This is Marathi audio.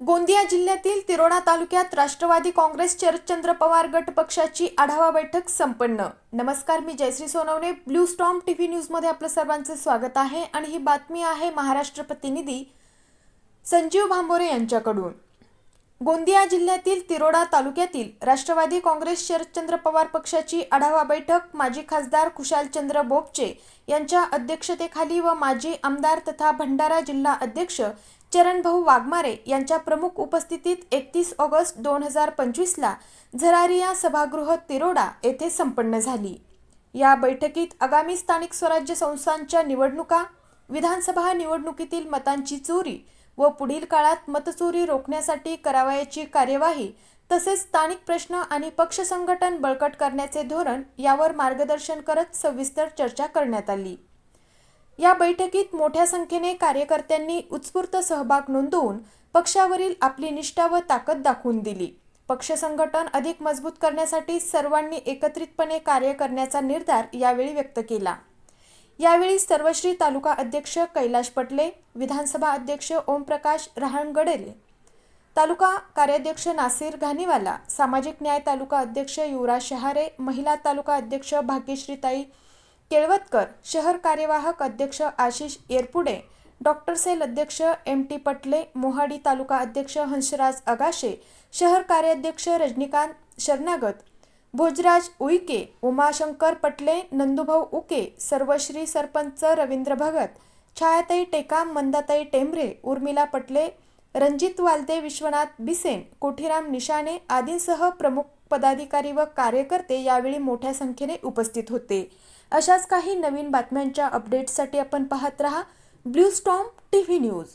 गोंदिया जिल्ह्यातील तिरोडा तालुक्यात राष्ट्रवादी काँग्रेस शरदचंद्र पवार गट पक्षाची आढावा बैठक संपन्न. नमस्कार मी Jayashree Sonawane. Blue storm TV न्यूजमध्ये आपलं सर्वांचे स्वागत आहे आणि ही बातमी आहे महाराष्ट्र प्रतिनिधी संजीव भांबोरे यांच्याकडून. गोंदिया जिल्ह्यातील तिरोडा तालुक्यातील राष्ट्रवादी काँग्रेस शरदचंद्र पवार पक्षाची आढावा बैठक माजी खासदार खुशालचंद्र बोपचे यांच्या अध्यक्षतेखाली व माजी आमदार तथा भंडारा जिल्हा अध्यक्ष चरणभाऊ वाघमारे यांच्या प्रमुख उपस्थितीत एकतीस ऑगस्ट दोन हजार पंचवीसला झरारिया सभागृह तिरोडा येथे संपन्न झाली. या बैठकीत आगामी स्थानिक स्वराज्य संस्थांच्या निवडणुका विधानसभा निवडणुकीतील मतांची चोरी व पुढील काळात मतचोरी रोखण्यासाठी करावयाची कार्यवाही तसेच स्थानिक प्रश्न आणि पक्ष संघटन बळकट करण्याचे धोरण यावर मार्गदर्शन करत सविस्तर चर्चा करण्यात आली. या बैठकीत मोठ्या संख्येने कार्यकर्त्यांनी उत्स्फूर्त सहभाग नोंदवून पक्षावरील आपली निष्ठा व ताकद दाखवून दिली. पक्ष संघटन अधिक मजबूत करण्यासाठी सर्वांनी एकत्रितपणे कार्य करण्याचा निर्धार यावेळी व्यक्त केला. यावेळी सर्वश्री तालुका अध्यक्ष कैलाश पटले विधानसभा अध्यक्ष ओमप्रकाश रहाणगडेले तालुका कार्याध्यक्ष नासिर घानीवाला सामाजिक न्याय तालुका अध्यक्ष युवराज शहारे महिला तालुका अध्यक्ष भाग्यश्रीताई केळवतकर शहर कार्यवाहक अध्यक्ष आशिष येरपुडे डॉक्टर सेल अध्यक्ष एम टी पटले मोहाडी तालुका अध्यक्ष हंसराज अगाशे शहर कार्याध्यक्ष रजनीकांत शरणागत भोजराज उईके उमाशंकर पटले नंदुभाऊ उके सर्वश्री सरपंच रवींद्र भगत छायाताई टेकाम मंदाताई टेंभरे उर्मिला पटले रणजित वालदे विश्वनाथ बिसेन कोठीराम निशाणे आदींसह प्रमुख पदाधिकारी व कार्यकर्ते यावेळी मोठ्या संख्येने उपस्थित होते. अशाच काही नवीन बातम्यांच्या अपडेट्ससाठी आपण पाहत रहा blue storm T V news.